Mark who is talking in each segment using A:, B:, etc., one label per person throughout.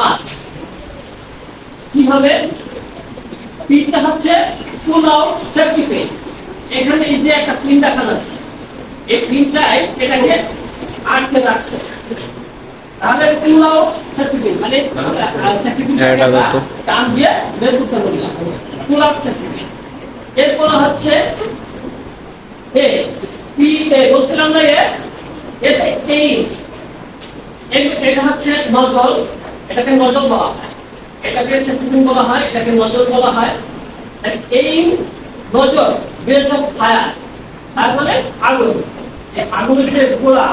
A: পাঁচ কি হবে পিনটা হচ্ছে পুল আউট সেফটি পিন এখানে এই যে একটা পিন দেখা যাচ্ছে। এই পিনটাই এটাকে আটকে রাখছে। তাহলে পুল আউট সেফটি পিন মানে সেফটি পিন
B: হ্যাঁ, এটা কত?
A: টান দিয়ে বের করতে হবে। পুল আউট সেফটি পিন এরপর হচ্ছে এ পি এ বলছিলাম না এ? এতে এই এটা হচ্ছে নজল। এটাকে নজর বলা হয়। এটাকে সেন্টিমেন্ট বলা হয়, এটাকে নজর বলা হয়। এই নজল বেজ অফ ফায়ার তার মানে আগুন। এই আগুনের যে গোড়া,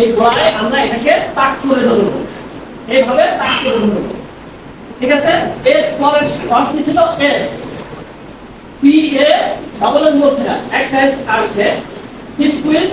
A: এই গোড়ায় আমরা এটাকে তাক করে ধরবো। এইভাবে তাক করে ধরবো। ঠিক আছে? এর পরের কি ছিল? S P A double S বলছে না, একটা এস আসছে। Squeeze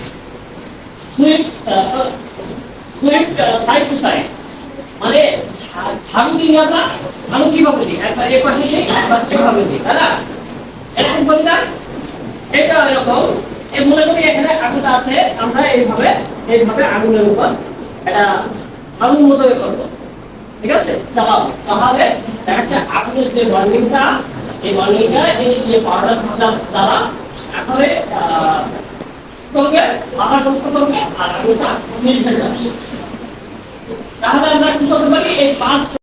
A: sweep sweep side to side মানে ঝাড়ু দিই আমরা, ঝাড়ু কীভাবে দিই? একবার এ পাশে দিই, একবার এভাবে দিই, তাই না? এরকম করি না? এটা এরকম। এই মনে করি এখানে আগুনটা আছে, আমরা এইভাবে এইভাবে আগুনের উপর এটা ঝাড়ুর মতো করব। ঠিক আছে? চালাও তাহলে দেখা যাচ্ছে আগুনের যে ওয়ার্নিংটা এই ওয়ার্নিংটা এই যে পাউডার ভাজা দ্বারা এখন করবে আবার নষ্ট করবে আর আগুনটা তাহলে আমরা কি করতে পারি? এই পাঁচ